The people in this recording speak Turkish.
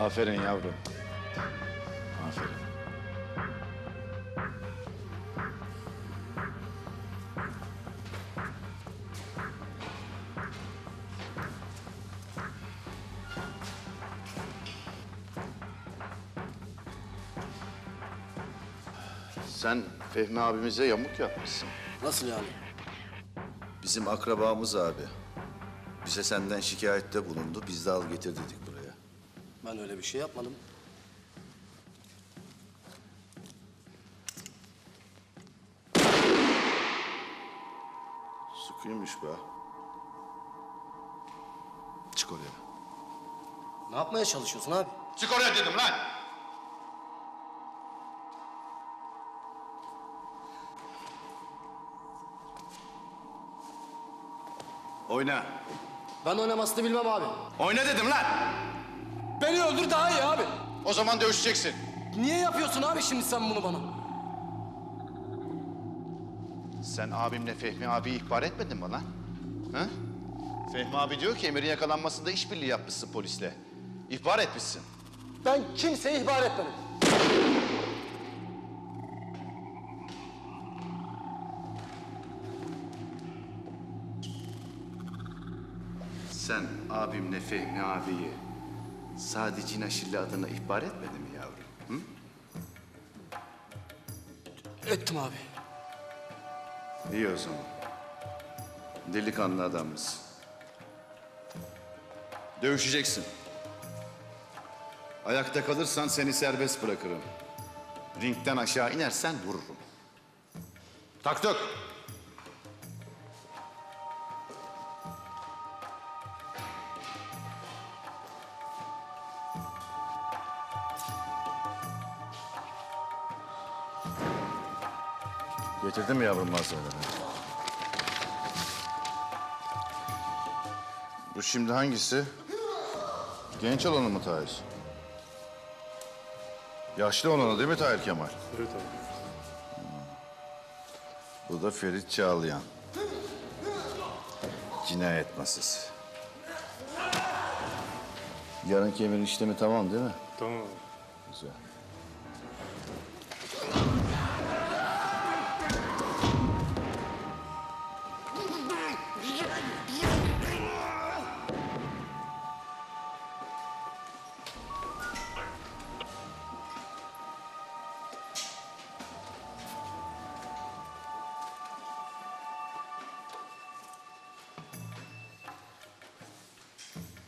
Aferin yavrum. Aferin. Sen Fehmi abimize yamuk yapmışsın. Nasıl yani? Bizim akrabamız abi. Bize senden şikayette bulundu. Biz de al getir dedik. Ben öyle bir şey yapmadım. Sıkıymış be. Çık oraya. Ne yapmaya çalışıyorsun abi? Çık oraya dedim lan! Oyna. Ben oynamasını bilmem abi. Oyna dedim lan! Beni öldür daha iyi abi. O zaman dövüşeceksin. Niye yapıyorsun abi şimdi sen bunu bana? Sen abimle Fehmi abi ihbar etmedin mi lan? Ha? Fehmi abi diyor ki Emir'in yakalanmasında işbirliği yapmışsın polisle. İhbar etmişsin. Ben kimseye ihbar etmedim. Sen abimle Fehmi abiyi sadece Naşirli adına ihbar etmedin mi yavrum? Hı? Ettim abi. İyi o zaman. Delikanlı adamız. Dövüşeceksin. Ayakta kalırsan seni serbest bırakırım. Ringden aşağı inersen vururum. Taktık. Getirdin mi yavrum malzemeleri? Bu şimdi hangisi? Genç olanı mı Tahir? Yaşlı olanı değil mi Tahir Kemal? Evet abi. Bu da Ferit Çağlayan. Cinayet masası. Yarınki emir işlemi tamam değil mi? Tamam. Güzel.